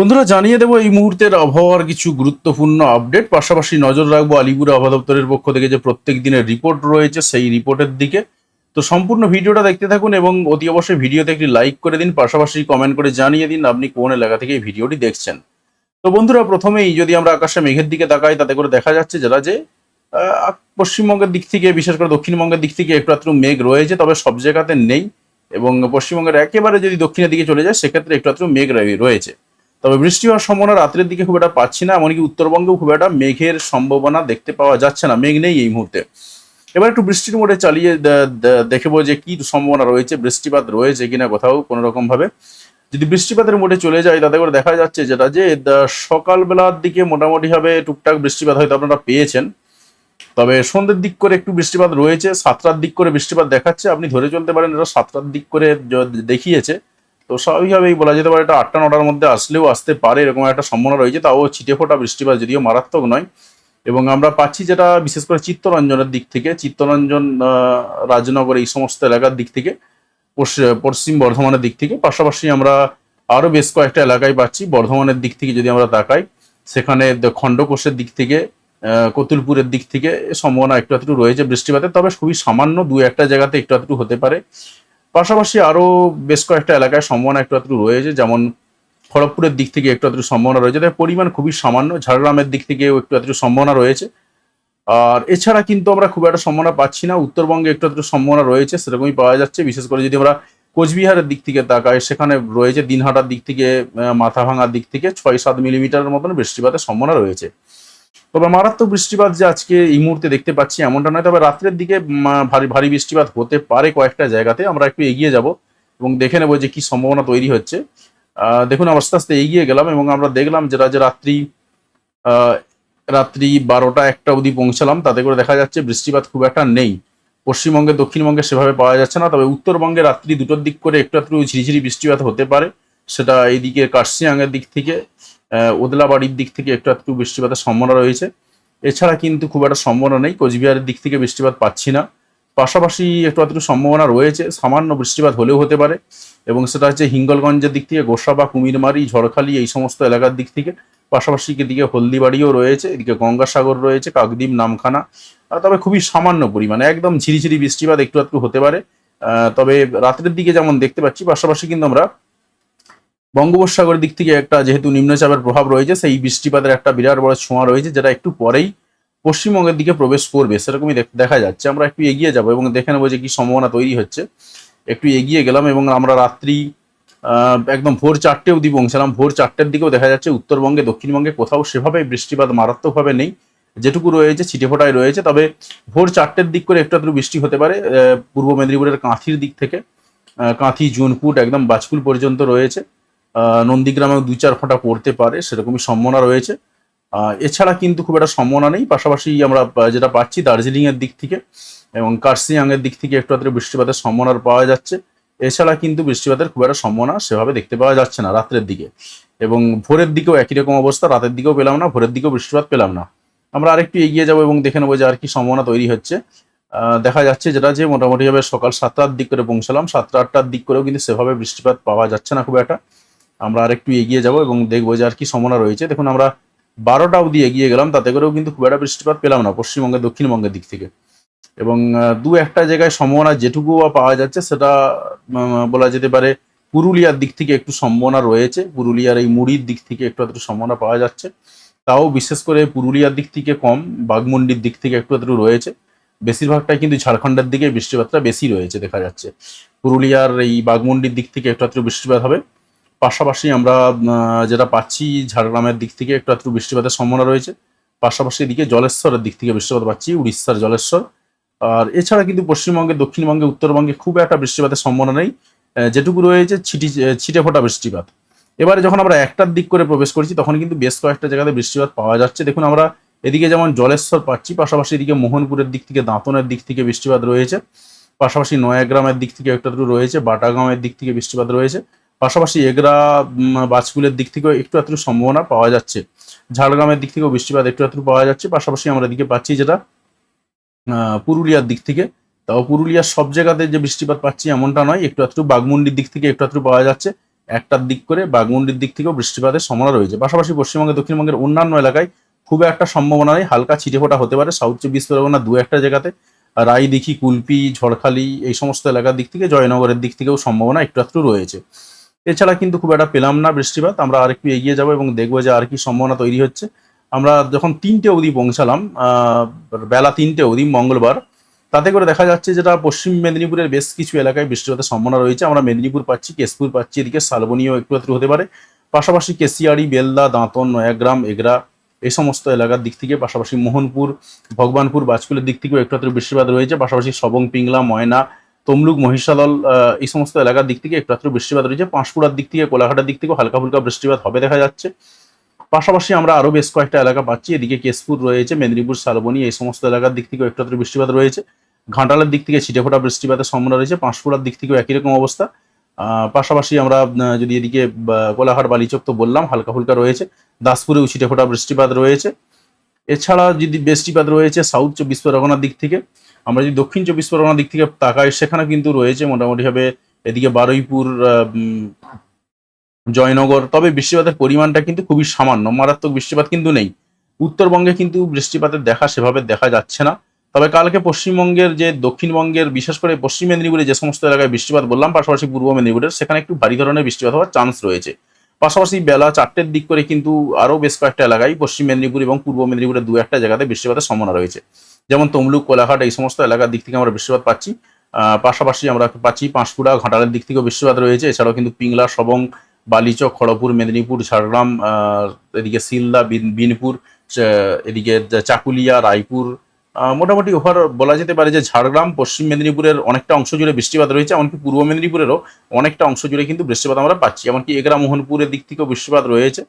বন্ধুরা, জানিয়ে দেবো এই মুহূর্তের আবহাওয়ার কিছু গুরুত্বপূর্ণ আপডেট। পাশাপাশি নজর রাখব আলিপুর আবহাওয়া দপ্তরের পক্ষ থেকে যে প্রত্যেক দিনের রিপোর্ট রয়েছে, সেই রিপোর্টের দিকে। তো সম্পূর্ণ ভিডিওটা দেখতে থাকুন এবং অতি অবশ্যই ভিডিওতে একটি লাইক করে দিন, পাশাপাশি কমেন্ট করে জানিয়ে দিন আপনি কোন এলাকা থেকে এই ভিডিওটি দেখছেন। তো বন্ধুরা, প্রথমেই যদি আমরা আকাশে মেঘের দিকে তাকাই, তাতে করে দেখা যাচ্ছে যারা যে পশ্চিমবঙ্গের দিক থেকে, বিশেষ করে দক্ষিণবঙ্গের দিক থেকে একটু আধটু মেঘ রয়েছে, তবে সব জায়গাতে নেই। এবং পশ্চিমবঙ্গের একেবারে যদি দক্ষিণের দিকে চলে যায়, সেক্ষেত্রে একটু আধটু মেঘ রয়েছে। তবে বৃষ্টি হওয়ার সম্ভাবনা রাত্রের দিকে খুব একটা পাচ্ছি না, এমনকি উত্তরবঙ্গেও খুব একটা মেঘের সম্ভাবনা দেখতে পাওয়া যাচ্ছে না, মেঘ নেই এই মুহূর্তে। এবার একটু বৃষ্টির মোড়ে চালিয়ে দেখব যে কি সম্ভাবনা রয়েছে, বৃষ্টিপাত রয়েছে কিনা কোথাও কোনো রকম ভাবে। যদি বৃষ্টিপাতের মোড়ে চলে যায়, তাতে করে দেখা যাচ্ছে যেটা যে সকালবেলার দিকে মোটামুটি ভাবে টুকটাক বৃষ্টিপাত হয়তো আপনারা পেয়েছেন। তবে সন্ধ্যের দিক করে একটু বৃষ্টিপাত রয়েছে, সাতটার দিক করে বৃষ্টিপাত দেখাচ্ছে, আপনি ধরে চলতে পারেন এটা সাতটার দিক করে দেখিয়েছে। তো স্বাভাবিকভাবেই বলা যেতে পারে এটা আটটা, নটার মধ্যে আসলেও আসতে পারে, এরকম একটা সম্ভাবনা রয়েছে, তাও ছিটে ফোটা বৃষ্টিপাত যদিও মারাত্মক নয়। এবং আমরা পাচ্ছি যেটা বিশেষ করে চিত্তরঞ্জনের দিক থেকে, চিত্তরঞ্জন রাজনগর এই সমস্ত এলাকার দিক থেকে পশ্চ- পশ্চিম বর্ধমানের দিক থেকে, পাশাপাশি আমরা আরও বেশ কয়েকটা এলাকায় পাচ্ছি, বর্ধমানের দিক থেকে যদি আমরা তাকাই, সেখানে খণ্ডকোষের দিক থেকে কতুলপুরের দিক থেকে সম্ভাবনা একটু একটু রয়েছে বৃষ্টিপাতের, তবে খুবই সামান্য দু একটা জায়গাতে একটু একটু হতে পারে। পাশাপাশি আরও বেশ কয়েকটা এলাকায় সম্ভাবনা একটু একটু রয়েছে, যেমন খড়গপুরের দিক থেকে একটু একটু সম্ভাবনা রয়েছে। তাই পরিমাণ খুবই সামান্য, ঝাড়গ্রামের দিক থেকেও একটু একটু সম্ভাবনা রয়েছে। আর এছাড়া কিন্তু আমরা খুব একটা সম্ভাবনা পাচ্ছি না, উত্তরবঙ্গে একটু একটু সম্ভাবনা রয়েছে, সেরকমই পাওয়া যাচ্ছে। বিশেষ করে যদি আমরা কোচবিহারের দিক থেকে তাকাই, সেখানে রয়েছে দিনহাটার দিক থেকে মাথা ভাঙার দিক থেকে ছয় সাত মিলিমিটারের মতন বৃষ্টিপাতের সম্ভাবনা রয়েছে। তবে মারাত্মক বৃষ্টিপাত যে আজকে এই মুহূর্তে দেখতে পাচ্ছি এমনটা নয়, তবে রাত্রের দিকে ভারী ভারী বৃষ্টিপাত হতে পারে কয়েকটা জায়গাতে। আমরা একটু এগিয়ে যাব এবং দেখে নেব যে কি সম্ভাবনা তৈরি হচ্ছে। দেখুন আস্তে আস্তে এগিয়ে গেলাম এবং আমরা দেখলাম যেটা যে রাত্রি রাত্রি বারোটা একটা অবধি পৌঁছালাম। তাতে করে দেখা যাচ্ছে বৃষ্টিপাত খুব একটা নেই। পশ্চিমবঙ্গে, দক্ষিণবঙ্গে সেভাবে পাওয়া যাচ্ছে না, তবে উত্তরবঙ্গে রাত্রি দুটোর দিক করে একটু একটু ঝিরিঝিরি বৃষ্টিপাত হতে পারে। সেটা এইদিকে কার্শিয়াংয়ের দিক থেকে ওদলাবাড়ির দিক থেকে একটু একটু বৃষ্টিপাতের সম্ভাবনা রয়েছে। এছাড়া কিন্তু খুব একটা সম্ভাবনা নেই, কোচবিহারের দিক থেকে বৃষ্টিপাত পাচ্ছি না। পাশাপাশি একটু একটু সম্ভাবনা রয়েছে, সামান্য বৃষ্টিপাত হলেও হতে পারে এবং সেটা হচ্ছে হিঙ্গলগঞ্জের দিক থেকে, গোসাবা, কুমিরমারি, ঝড়খালি এই সমস্ত এলাকার দিক থেকে। পাশাপাশি এদিকে হলদিবাড়িও রয়েছে, এদিকে গঙ্গাসাগর রয়েছে, কাকদ্বীপ, নামখানা। তবে খুবই সামান্য পরিমাণে, একদম ঝিরিঝিরি বৃষ্টিপাত একটু একটু হতে পারে। তবে রাত্রের দিকে যেমন দেখতে পাচ্ছি, পাশাপাশি কিন্তু আমরা বঙ্গোপসাগরের দিক থেকে একটা যেহেতু নিম্নচাপের প্রভাব রয়েছে, সেই বৃষ্টিপাতের একটা বিরাট বড় ছোঁয়া রয়েছে, যেটা একটু পরেই পশ্চিমবঙ্গের দিকে প্রবেশ করবে। সেরকমই দেখ- যাচ্ছে। আমরা একটু এগিয়ে যাব এবং দেখে নেব যে কি সম্ভাবনা তৈরি হচ্ছে। একটু এগিয়ে গেলাম এবং আমরা রাত্রি একদম ভোর চারটে অবধি পৌঁছালাম ভোর চারটের দিকেও দেখা যাচ্ছে উত্তরবঙ্গে, দক্ষিণবঙ্গে কোথাও সেভাবে বৃষ্টিপাত মারাত্মকভাবে নেই। যেটুকু রয়েছে ছিটেফোটায় রয়েছে। তবে ভোর চারটের দিক করে একটু একটু বৃষ্টি হতে পারে পূর্ব মেদিনীপুরের কাঁথির দিক থেকে। কাঁথি, জুনপুট, একদম বাজকুল পর্যন্ত রয়েছে। নন্দীগ্রামেও দুই চার ফোঁটা পড়তে পারে, সেরকমই সম্ভাবনা রয়েছে। এছাড়া কিন্তু খুব একটা সম্ভাবনা নেই, পাশাপাশি আমরা যেটা পাচ্ছি দার্জিলিং এর দিক থেকে এবং কার্সিয়াং এর দিক থেকে একটু আধটু বৃষ্টিপাতের সম্ভাবনা পাওয়া যাচ্ছে। এছাড়া কিন্তু বৃষ্টিপাতের খুব একটা সম্ভাবনা সেভাবে দেখতে পাওয়া যাচ্ছে না রাত্রের দিকে। এবং ভোরের দিকেও একই রকম অবস্থা, রাতের দিকেও পেলাম না, ভোরের দিকেও বৃষ্টিপাত পেলাম না। আমরা আরেকটু এগিয়ে যাব এবং দেখে নেব যে আর কি সম্ভাবনা তৈরি হচ্ছে। দেখা যাচ্ছে যেটা যে মোটামুটিভাবে সকাল সাতটার দিক করে পৌঁছালাম, সাতটা আটটার দিক করেও কিন্তু সেভাবে বৃষ্টিপাত পাওয়া যাচ্ছে না খুব একটা। আমরা আরেকটু এগিয়ে যাব এবং দেখব যে আর কি সম্ভাবনা রয়েছে। দেখুন, আমরা বারোটা অবধি এগিয়ে গেলাম, তাতে করেও কিন্তু খুব একটা বৃষ্টিপাত পেলাম না পশ্চিমবঙ্গের দক্ষিণবঙ্গের দিক থেকে। এবং দু একটা জায়গায় সম্ভাবনা যেটুকু পাওয়া যাচ্ছে, সেটা বলা যেতে পারে পুরুলিয়ার দিক থেকে একটু সম্ভাবনা রয়েছে। পুরুলিয়ার এই মুড়ির দিক থেকে একটু একটু সম্ভাবনা পাওয়া যাচ্ছে। তাও বিশেষ করে পুরুলিয়ার দিক থেকে কম বাগমুন্ডির দিক থেকে একটু একটু রয়েছে। বেশিরভাগটাই কিন্তু ঝাড়খণ্ডের দিকে বৃষ্টিপাতটা বেশি রয়েছে, দেখা যাচ্ছে। পুরুলিয়ার এই বাগমুন্ডির দিক থেকে একটু একটু বৃষ্টিপাত হবে। পাশাপাশি আমরা যেটা পাচ্ছি ঝাড়গ্রামের দিক থেকে একটু একটু বৃষ্টিপাতের সম্ভাবনা রয়েছে। পাশাপাশি এদিকে জলেশ্বরের দিক থেকে বৃষ্টিপাত পাচ্ছি, উড়িষ্যার জলেশ্বর। আর এছাড়া কিন্তু পশ্চিমবঙ্গে দক্ষিণবঙ্গে, উত্তরবঙ্গে খুব একটা বৃষ্টিপাতের সম্ভাবনা নেই। যেটুকু রয়েছে ছিটি, ছিটে ফোটা বৃষ্টিপাত। এবারে যখন আমরা একটার দিক করে প্রবেশ করছি, তখন কিন্তু বেশ কয়েকটা জায়গাতে বৃষ্টিপাত পাওয়া যাচ্ছে। দেখুন আমরা এদিকে যেমন জলেশ্বর পাচ্ছি, পাশাপাশি এদিকে মোহনপুরের দিক থেকে, দাঁতনের দিক থেকে বৃষ্টিপাত রয়েছে। পাশাপাশি নয়াগ্রামের দিক থেকে একটু রয়েছে, বাটাগাঁওয়ের দিক থেকে বৃষ্টিপাত রয়েছে। পাশাপাশি এগরা বাজকুলের দিক থেকেও একটু একটু সম্ভাবনা পাওয়া যাচ্ছে। ঝাড়গ্রামের দিক থেকেও বৃষ্টিপাত একটু একটু পাওয়া যাচ্ছে। পাশাপাশি আমরা এদিকে পাচ্ছি যেটা পুরুলিয়ার দিক থেকে। তাও পুরুলিয়ার সব জায়গাতে যে বৃষ্টিপাত পাচ্ছি এমনটা নয়, একটু একটু বাগমুন্ডির দিক থেকে একটু একটু পাওয়া যাচ্ছে। একটার দিক করে বাগমুন্ডির দিক থেকেও বৃষ্টিপাতের সম্ভাবনা রয়েছে। পাশাপাশি পশ্চিমবঙ্গে দক্ষিণবঙ্গের অন্যান্য এলাকায় খুব একটা সম্ভাবনা নেই। হালকা ছিটেফোঁটা হতে পারে সাউথ চব্বিশ পরগনা দু একটা জায়গাতে। রায়দিঘি, কুলপি, ঝড়খালি এই সমস্ত এলাকার দিক থেকে, জয়নগরের দিক থেকেও সম্ভাবনা একটু একটু রয়েছে। এছাড়া কিন্তু খুব একটা পেলাম না বৃষ্টিপাত, আমরা আরেকটু এগিয়ে যাব এবং দেখব যে আর কি সম্ভাবনা তৈরি হচ্ছে। আমরা যখন তিনটে অবধি পৌঁছালাম বেলা তিনটে অবধি মঙ্গলবার, তাতে করে দেখা যাচ্ছে যেটা পশ্চিম মেদিনীপুরের বেশ কিছু এলাকায় বৃষ্টিপাতের সম্ভাবনা রয়েছে। আমরা মেদিনীপুর পাচ্ছি, কেশপুর পাচ্ছি, এদিকে শালবনীয় একটু একটু হতে পারে। পাশাপাশি কেশিয়াড়ি, বেলদা, দাঁতন, নয়াগ্রাম, এগরা, এই সমস্ত এলাকার দিক থেকে, পাশাপাশি মোহনপুর, ভগবানপুর বাজকুলের দিক থেকেও একটু একটু বৃষ্টিপাত রয়েছে। পাশাপাশি সবং, পিংলা, ময়না তমলুক মহিষাদল এই সমস্ত এলাকার দিক থেকে একটু বৃষ্টিপাত রয়েছে পাঁশকুড়ার দিক থেকে, কোলাঘাটের দিক থেকেও হালকা ফুলকা বৃষ্টিপাত হবে দেখা যাচ্ছে। পাশাপাশি আমরা আরও বেশ কয়েকটা এলাকা পাচ্ছি। এদিকে কেশপুর রয়েছে, মেদিনীপুর, শালবনী, এই সমস্ত এলাকার দিক থেকেও একটু বৃষ্টিপাত রয়েছে। ঘাটালের দিক থেকে ছিটেফোঁটা বৃষ্টিপাতের সম্ভাবনা রয়েছে। পাঁশকুড়ার দিক থেকেও একই রকম অবস্থা। পাশাপাশি আমরা যদি এদিকে কোলাঘাট, বালিচক তো বললাম, হালকা ফুলকা রয়েছে। দাসপুরেও ছিটেফোঁটা বৃষ্টিপাত রয়েছে। এছাড়া যদি বৃষ্টিপাত রয়েছে, সাউথ চব্বিশ পরগনার দিক থেকে আমরা যদি দক্ষিণ চব্বিশ পরগনার দিক থেকে তাকাই, সেখানে কিন্তু রয়েছে মোটামুটিভাবে এদিকে বারুইপুর জয়নগর, তবে বৃষ্টিপাতের পরিমাণটা কিন্তু খুবই সামান্য, মারাত্মক বৃষ্টিপাত কিন্তু নেই। উত্তরবঙ্গে কিন্তু বৃষ্টিপাতের দেখা সেভাবে দেখা যাচ্ছে না। তবে কালকে পশ্চিমবঙ্গের যে দক্ষিণবঙ্গের, বিশেষ করে পশ্চিম মেদিনীপুরে যে সমস্ত এলাকায় বৃষ্টিপাত বললাম, পাশাপাশি পূর্ব মেদিনীপুরের, সেখানে একটু ভারী ধরনের বৃষ্টিপাত হওয়ার চান্স রয়েছে। পাশাপাশি বেলা চারটের দিক করে কিন্তু আরও বেশ কয়েকটা এলাকায় পশ্চিম মেদিনীপুর এবং পূর্ব মেদিনীপুরের দু একটা জায়গাতে বৃষ্টিপাতের সম্ভাবনা রয়েছে। যেমন তমলুক, কোলাঘাট, এই সমস্ত এলাকার দিক থেকে আমরা বৃষ্টিপাত পাচ্ছি। পাশাপাশি আমরা পাচ্ছি পাঁশকুড়া, ঘাটালের দিক থেকেও বৃষ্টিপাত রয়েছে। এছাড়াও কিন্তু পিংলা, সবং, বালিচক, খড়গপুর, মেদিনীপুর, ঝাড়গ্রাম এদিকে সিলদা, বিন- বিনপুর এদিকে চাকুলিয়া, রায়পুর মোটামুটি ওভার বলা যেতে পারে যে ঝাড়গ্রাম, পশ্চিম মেদিনীপুরের অনেকটা অংশ জুড়ে বৃষ্টিপাত রয়েছে, এমনকি পূর্ব মেদিনীপুরেরও অনেকটা অংশ জুড়ে কিন্তু বৃষ্টিপাত আমরা পাচ্ছি। এমনকি এগরা মোহনপুরের দিক থেকেও বৃষ্টিপাত রয়েছে।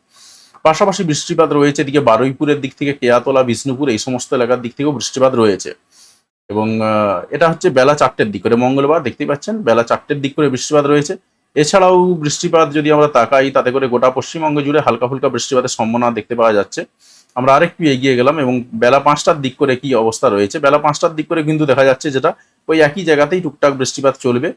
পাশাপাশি বৃষ্টিপাত রয়েছে, এদিকে বারুইপুরের দিক থেকে কেয়াতলা, বিষ্ণুপুর, এই সমস্ত এলাকার দিক থেকেও বৃষ্টিপাত রয়েছে। এবং এটা হচ্ছে বেলা চারটের দিক করে, মঙ্গলবার দেখতেই পাচ্ছেন, বেলা চারটের দিক করে বৃষ্টিপাত রয়েছে। এছাড়াও বৃষ্টিপাত যদি আমরা তাকাই, তাতে করে গোটা পশ্চিমবঙ্গ জুড়ে হালকা ফুলকা বৃষ্টিপাতের সম্ভাবনা দেখতে পাওয়া যাচ্ছে। আমরা আরেকটু এগিয়ে গেলাম এবং বেলা পাঁচটার দিক করে কি অবস্থা রয়েছে? বেলা পাঁচটার দিক করে কিন্তু দেখা যাচ্ছে যেটা, ওই একই জায়গাতেই টুকটাক বৃষ্টিপাত চলবে।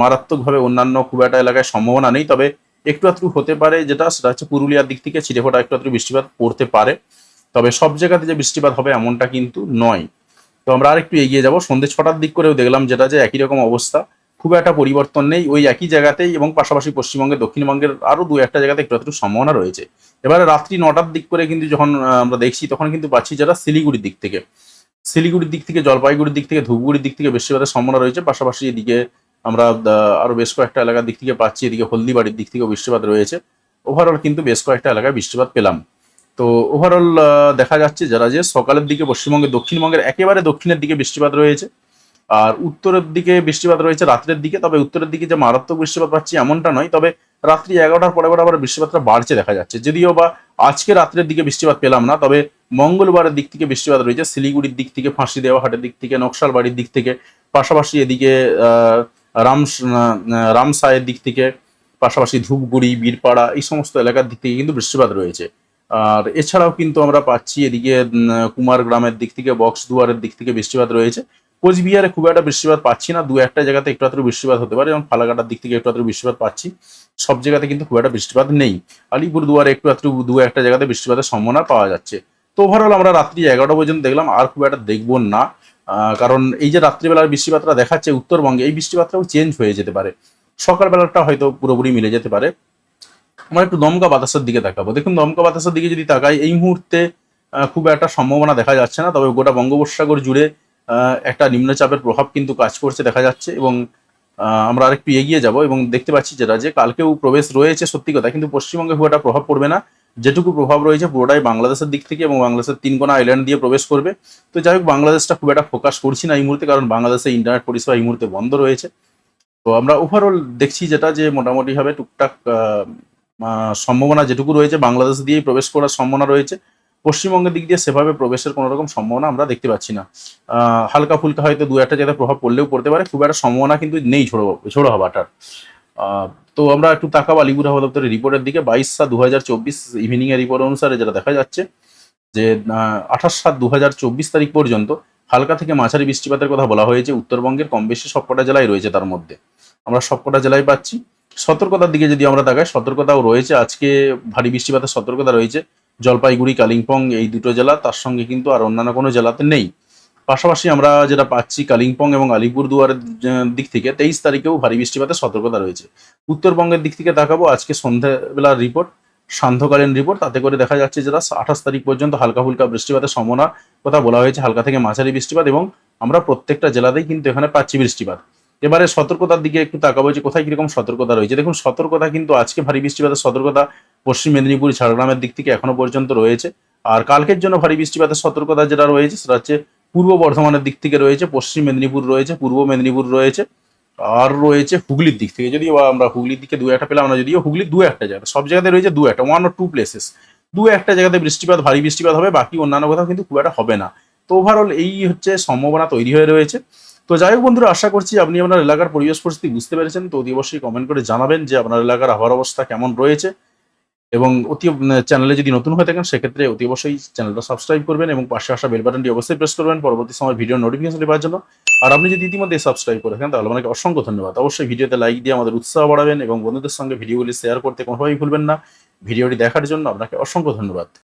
মারাত্মকভাবে অন্যান্য খুব একটা এলাকায় সম্ভাবনা নেই, তবে একটু আধটু হতে পারে যেটা, সেটা হচ্ছে পুরুলিয়ার দিক থেকে ছিটেফোঁটা একটু আধটু বৃষ্টিপাত পড়তে পারে। তবে সব জায়গাতে যে বৃষ্টিপাত হবে এমনটা কিন্তু নয়। তো আমরা আরেকটু এগিয়ে যাব। সন্ধ্যে ছটার দিক করেও দেখলাম যেটা যে একই রকম অবস্থা। খুব একটা পরিবর্তন নেই। ওই একই জায়গাতেই এবং পাশাপাশি পশ্চিমবঙ্গের, দক্ষিণবঙ্গের আরও দু একটা জায়গাতে একটু একটু সম্ভাবনা রয়েছে। এবারে রাত্রি নটার দিক করে কিন্তু যখন আমরা দেখছি, তখন কিন্তু পাচ্ছি যারা শিলিগুড়ির দিক থেকে। শিলিগুড়ির দিক থেকে, জলপাইগুড়ির দিক থেকে, ধূপগুড়ির দিক থেকে বৃষ্টিপাতের সম্ভাবনা রয়েছে। পাশাপাশি এদিকে আমরা আহ, আরও বেশ কয়েকটা এলাকার দিক থেকে পাচ্ছি এদিকে হলদিবাড়ির দিক থেকেও বৃষ্টিপাত রয়েছে। ওভারঅল কিন্তু বেশ কয়েকটা এলাকায় বৃষ্টিপাত পেলাম। তো ওভারঅল দেখা যাচ্ছে যারা যে সকালের দিকে পশ্চিমবঙ্গের দক্ষিণবঙ্গের একেবারে দক্ষিণের দিকে বৃষ্টিপাত রয়েছে আর উত্তরের দিকে বৃষ্টিপাত রয়েছে রাত্রের দিকে তবে উত্তরের দিকে যে মারাত্মক বৃষ্টিপাত পাচ্ছি এমনটা নয় তবে রাত্রি এগারোটার পরে আবার বৃষ্টিপাতটা বাড়ছে দেখা যাচ্ছে। যদিও বা আজকে রাত্রের দিকে বৃষ্টিপাত পেলাম না তবে মঙ্গলবারের দিক থেকে বৃষ্টিপাত রয়েছে শিলিগুড়ির দিক থেকে ফাঁসি দেওয়া হাটের দিক থেকে নকশালবাড়ির দিক থেকে পাশাপাশি এদিকে আহ, রাম রামসায়ের দিক থেকে, পাশাপাশি ধূপগুড়ি, বীরপাড়া, এই সমস্ত এলাকার দিক থেকে কিন্তু বৃষ্টিপাত রয়েছে। আর এছাড়াও কিন্তু আমরা পাচ্ছি এদিকে কুমার গ্রামের দিক থেকে বক্স দুয়ারের দিক থেকে বৃষ্টিপাত রয়েছে। কোচবিহারে খুব একটা বৃষ্টিপাত পাচ্ছি না, দু একটা জায়গাতে একটু আত্র বৃষ্টিপাত হতে পারে যেমন ফালাকাটার দিক থেকে একটু আত্র বৃষ্টিপাত পাচ্ছি। সব জায়গাতে কিন্তু খুব একটা বৃষ্টিপাত নেই। আলিপুর দুয়ারে একটু আত্র দু একটা জায়গাতে বৃষ্টিপাতের সম্ভাবনা পাওয়া যাচ্ছে। তো ওভারঅল আমরা রাত্রি এগারোটা পর্যন্ত দেখলাম, আর খুব একটা দেখব না। কারণ এই যে রাত্রিবেলার বৃষ্টিপাতটা দেখাচ্ছে উত্তরবঙ্গে, এই বৃষ্টিপাতটাও চেঞ্জ হয়ে যেতে পারে। সকালবেলাটা হয়তো পুরোপুরি মিলে যেতে পারে। আমরা একটু দমকা বাতাসের দিকে তাকাবো। দেখুন, দমকা বাতাসের দিকে যদি তাকাই, এই মুহূর্তে খুব একটা সম্ভাবনা দেখা যাচ্ছে না, তবে গোটা বঙ্গোপসাগর জুড়ে একটা নিম্নচাপের প্রভাব কিন্তু কাজ করছে দেখা যাচ্ছে এবং আমরা আরেকটু এগিয়ে যাব এবং দেখতে পাচ্ছি যেটা যে কালকেও প্রবেশ রয়েছে সত্যি কথা, কিন্তু পশ্চিমবঙ্গে খুব একটা প্রভাব পড়বে না। যেটুকু প্রভাব রয়েছে পুরোটাই বাংলাদেশের দিক থেকে এবং বাংলাদেশের তিনকোনা আইল্যান্ড দিয়ে প্রবেশ করবে। তো যাই হোক, বাংলাদেশটা খুব একটা ফোকাস করছি না এই মুহূর্তে কারণ বাংলাদেশে ইন্টারনেট পরিষেবা এই মুহূর্তে বন্ধ রয়েছে। তো আমরা ওভারঅল দেখছি যেটা যে মোটামুটিভাবে টুকটাক সম্ভাবনা যেটুকু রয়েছে বাংলাদেশ দিয়েই প্রবেশ করার সম্ভাবনা রয়েছে। পশ্চিমবঙ্গের দিক দিয়ে সেভাবে প্রবেশের কোনো রকম সম্ভাবনা আমরা দেখতে পাচ্ছি না। হালকা ফুলকা হয়তো দু একটা জায়গায় প্রভাব পড়লেও পড়তে পারে। খুব একটা সম্ভাবনা কিন্তু নেই ঝোড়ো ঝোড়ো হওয়াটার। তো আমরা একটু তাকাবো আলিপুর হাওয়া দপ্তরের রিপোর্টের দিকে। বাইশ সাত দু হাজার চব্বিশ ইভিনিং এর রিপোর্ট অনুসারে যেটা দেখা যাচ্ছে যে আঠাশ সাত দু হাজার চব্বিশ তারিখ পর্যন্ত হালকা থেকে মাঝারি বৃষ্টিপাতের কথা বলা হয়েছে। উত্তরবঙ্গের কম বেশি সবকটা জেলায় রয়েছে তার মধ্যে। আমরা সবকটা জেলায় পাচ্ছি। সতর্কতার দিকে যদি আমরা তাকাই, সতর্কতাও রয়েছে। আজকে ভারী বৃষ্টিপাতের সতর্কতা রয়েছে। জলপাইগুড়ি, কালিম্পং এই দুটো জেলা, তার সঙ্গে কিন্তু আর অন্যান্য কোনো জেলাতে নেই। পাশাপাশি আমরা যেটা পাচ্ছি কালিম্পং এবং আলিপুরদুয়ারের দিক থেকে তেইশ তারিখেও ভারী বৃষ্টিপাতের সতর্কতা রয়েছে। উত্তরবঙ্গের দিক থেকে তাকাবো আজকে সন্ধ্যাবেলার রিপোর্ট সান্ধ্যকালীন রিপোর্ট তাতে করে দেখা যাচ্ছে যেটা আঠাশ তারিখ পর্যন্ত হালকা ফুলকা বৃষ্টিপাতের সম্ভাবনা কথা বলা হয়েছে, হালকা থেকে মাঝারি বৃষ্টিপাত এবং আমরা প্রত্যেকটা জেলাতেই কিন্তু এখানে পাচ্ছি বৃষ্টিপাত। এবারে সতর্কতার দিকে একটু তাকাবো যে কোথায় কীরকম সতর্কতা রয়েছে। দেখুন, সতর্কতা কিন্তু আজকে ভারী বৃষ্টিপাতের সতর্কতা পশ্চিম মেদিনীপুর, ঝাড়গ্রামের দিক থেকে এখনও পর্যন্ত রয়েছে। আর কালকের জন্য ভারী বৃষ্টিপাতের সতর্কতা যেটা রয়েছে, সেটা হচ্ছে পূর্ব বর্ধমানের দিক থেকে রয়েছে, পশ্চিম মেদিনীপুর রয়েছে, পূর্ব মেদিনীপুর রয়েছে, আর রয়েছে হুগলির দিক থেকে। যদিও আমরা হুগলির দিকে দু একটা পেলাম না, যদিও হুগলির দু একটা জায়গা, সব জায়গাতে রয়েছে দু একটা ওয়ান অর টু প্লেসেস দু একটা জায়গাতে বৃষ্টিপাত, ভারী বৃষ্টিপাত হবে, বাকি অন্যান্য কোথাও কিন্তু খুব একটা হবে না। তো ওভারঅল এই হচ্ছে সম্ভাবনা তৈরি হয়ে রয়েছে। তো যাই হোক বন্ধুরা, আশা করছি আপনি আপনার এলাকার পরিবেশ পরিস্থিতি বুঝতে পেরেছেন। তো অতি অবশ্যই কমেন্ট করে জানাবেন যে আপনার এলাকার আবহাওয়ার অবস্থা কেমন রয়েছে। এবং অতি চ্যানেলে যদি নতুন হয়ে থাকেন, সেক্ষেত্রে অতি অবশ্যই চ্যানেলটা সাবস্ক্রাইব করবেন এবং পাশে আসা বেল বাটনটি অবশ্যই প্রেস করবেন। পরবর্তী সময় ভিডিও নোটিফিকেশন পাওয়ার জন্য। আর আপনি যদি ইতিমধ্যে সাবস্ক্রাইব করে থাকেন, তাহলে আপনাকে অসংখ্য ধন্যবাদ। অবশ্যই ভিডিওতে লাইক দিয়ে আমাদের উৎসাহ বাড়াবেন এবং বন্ধুদের সঙ্গে ভিডিওগুলি শেয়ার করতে কোনোভাবেই ভুলবেন না। ভিডিওটি দেখার জন্য আপনাকে অসংখ্য ধন্যবাদ।